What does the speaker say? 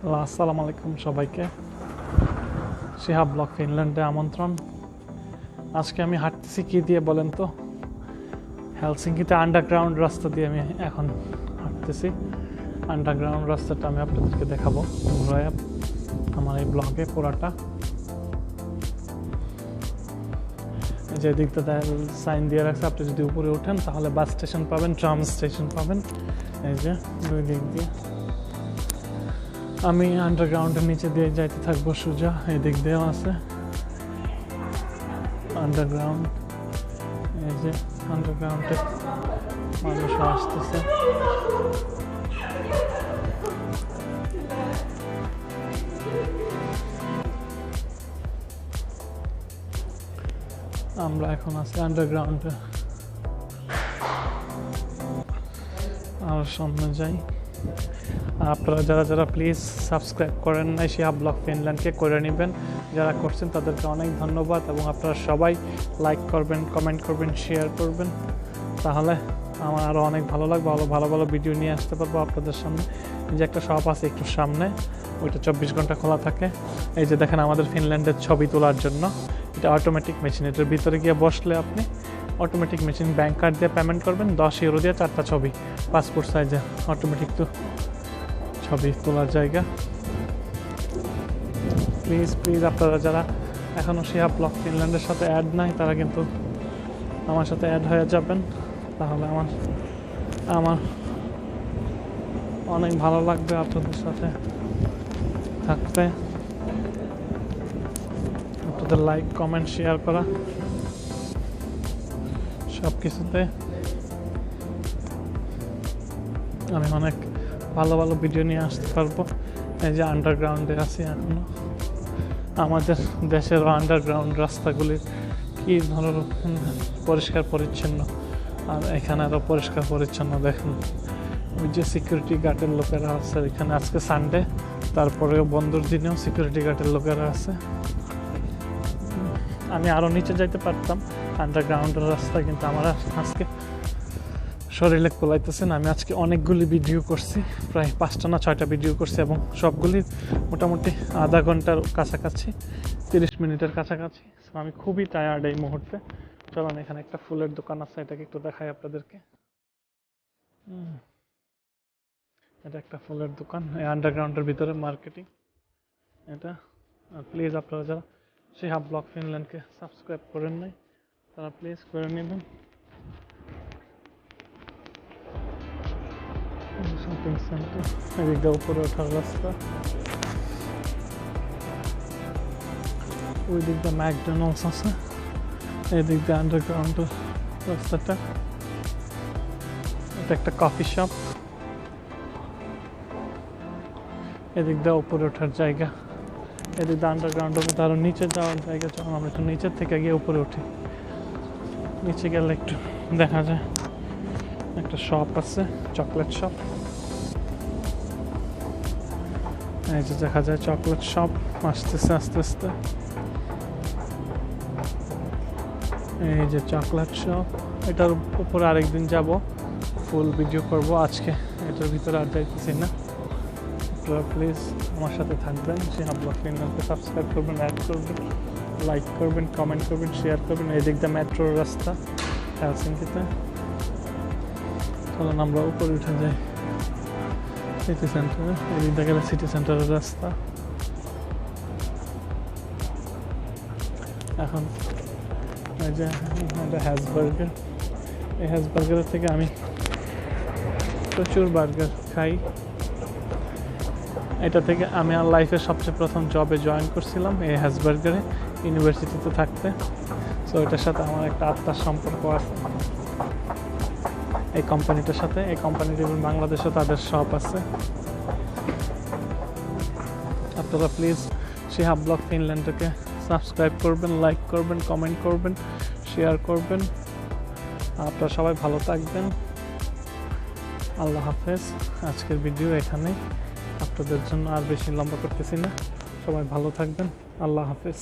আসসালামু আলাইকুম সবাইকে। শিহাব ব্লক ফিনল্যান্ডে আমন্ত্রণ। আজকে আমি হাঁটতেছি কি দিয়ে বলেন তো? হেলসিঙ্কিতে আন্ডারগ্রাউন্ড রাস্তা দিয়ে আমি এখন হাঁটতেছি। আন্ডারগ্রাউন্ড রাস্তাটা আমি আপনাদেরকে দেখাবো। আমার এই ব্লগে পুরাটা। যে দিকটা সাইন দিয়ে রাখছে, আপনি যদি উপরে ওঠেন, তাহলে বাস স্টেশন পাবেন ট্রাম স্টেশন পাবেন। এই যে দুই দিক দিয়ে। আমি আন্ডারগ্রাউন্ডের নিচে দিয়ে যাইতে থাকব সোজা এই দিক দিয়েও আছে। আন্ডারগ্রাউন্ড এই যে আন্ডারগ্রাউন্ডে মানুষ আসতেছে। আমরা এখন আছি আন্ডারগ্রাউন্ডে আর সামনে যাই। আপনারা যারা যারা প্লিজ সাবস্ক্রাইব করেন নাই শিহাব ব্লগ ফিনল্যান্ডকে করে নেবেন। যারা করছেন, তাদেরকে অনেক ধন্যবাদ এবং আপনারা সবাই লাইক করবেন কমেন্ট করবেন শেয়ার করবেন। তাহলে আমার আরও অনেক ভালো লাগবে ভালো ভালো ভালো ভিডিও নিয়ে আসতে পারব আপনাদের সামনে। যে একটা শপ আছে একটু সামনে, ওইটা চব্বিশ ঘণ্টা খোলা থাকে। এই যে দেখেন আমাদের ফিনল্যান্ডের ছবি তোলার জন্য। এটা অটোমেটিক মেশিন এটার ভিতরে গিয়ে বসলে আপনি অটোমেটিক মেশিন ব্যাংক কার্ড দিয়ে পেমেন্ট করবেন, দশ ইউরো দিয়ে চারটা ছবি। পাসপোর্ট সাইজে অটোমেটিক তো ছবি তোলার জায়গা। প্লিজ প্লিজ আপনারা যারা এখনও শিয়া ব্লক ফিনল্যান্ডের সাথে অ্যাড নাই, তারা কিন্তু আমার সাথে অ্যাড হয়ে যাবেন। তাহলে আমার আমার অনেক ভালো লাগবে আপনাদের সাথে থাকতে। আপনাদের লাইক কমেন্ট শেয়ার করা। সব কিছুতে আমি অনেক ভালো ভালো ভিডিও নিয়ে আসতে পারব। এই যে আন্ডারগ্রাউন্ডে আছি এখনও। আমাদের দেশের আন্ডারগ্রাউন্ড রাস্তাগুলির কী ধরনের পরিষ্কার পরিচ্ছন্ন আর এখানে আরও পরিষ্কার পরিচ্ছন্ন দেখুন। ওই যে সিকিউরিটি গার্ডের লোকেরা আছে, এখানে আজকে সানডে তারপরে বন্ধুর দিনেও সিকিউরিটি গার্ডের লোকেরা আছে। আমি আরও নিচে যাইতে পারতাম আন্ডারগ্রাউন্ডের রাস্তা, কিন্তু আমার আজকে শরীরে কোলাইতেছে না। আমি আজকে অনেকগুলি ভিডিও করছি, প্রায় পাঁচটা না ছয়টা ভিডিও করছি, এবং সবগুলি মোটামুটি আধা ঘণ্টার কাছাকাছি, তিরিশ মিনিটের কাছাকাছি। আমি খুবই টায়ার্ড এই মুহূর্তে। চলুন, এখানে একটা ফুলের দোকান আছে, এটাকে একটু দেখাই আপনাদেরকে। এটা একটা ফুলের দোকান আন্ডারগ্রাউন্ডের ভিতরে মার্কেটিং এটা। প্লিজ আপনারা যারা সেই হাব ব্লক ফিনল্যান্ডকে সাবস্ক্রাইব করেন নাই, তারা প্লিজ করে নেবেন। শপিং সেন্টার এদিকটা উপরে ওঠার রাস্তা। ম্যাকডোনাল্ডস আছে। এই দিক দিয়ে আন্ডারগ্রাউন্ডের রাস্তাটা। এটা একটা কফি শপ এদিক দিয়ে উপরে ওঠার জায়গা। এদিক দিয়ে আন্ডারগ্রাউন্ডের মধ্যে আরও নিচে যাওয়ার জায়গা, যখন আমরা একটু নিচের থেকে গিয়ে উপরে উঠি। নিচে গেলে একটু দেখা যায়। একটা শপ আছে চকলেট শপ এই যে দেখা যায় চকলেট শপ আসতেছে আস্তে আস্তে এই যে চকলেট শপ এটার উপরে আরেকদিন যাব ফুল ভিডিও করব আজকে। এটার ভিতরে আর যাইতেছি না। আপনারা প্লিজ আমার সাথে থাকবেন সেই ব্লগ চ্যানেলকে সাবস্ক্রাইব করবেন অ্যাড করবেন লাইক করবেন কমেন্ট করবেন শেয়ার করবেন, এদিক দিয়ে মেট্রোর রাস্তা হেলসিঙ্কিতে চলুন আমরা উপরে উঠে যাই। সিটি সেন্টারে এদিক দিয়ে গেলে সিটি সেন্টারের রাস্তা। এখন এই যে এটা হ্যাসবার্গার এই হ্যাসবার্গারের থেকে আমি প্রচুর বার্গার খাই। এটা থেকে আমি আমার লাইফের সবচেয়ে প্রথম জবে জয়েন করছিলাম এই হ্যাসবার্গারে ইউনিভার্সিটিতে থাকতে। সো এটার সাথে আমার একটা আত্মার সম্পর্ক আছে। এই কোম্পানিটার সাথে, এই কোম্পানিটি বাংলাদেশে তাদের শপ আছে। আপনারা প্লিজ শিহাব ব্লগ ফিনল্যান্ডকে সাবস্ক্রাইব করবেন লাইক করবেন কমেন্ট করবেন। শেয়ার করবেন। আপনারা সবাই ভালো থাকবেন। আল্লাহ হাফেজ। আজকের ভিডিও এখানে আপনাদের জন্য আর বেশি লম্বা করতেছি না। সবাই ভালো থাকবেন। আল্লাহ হাফেজ।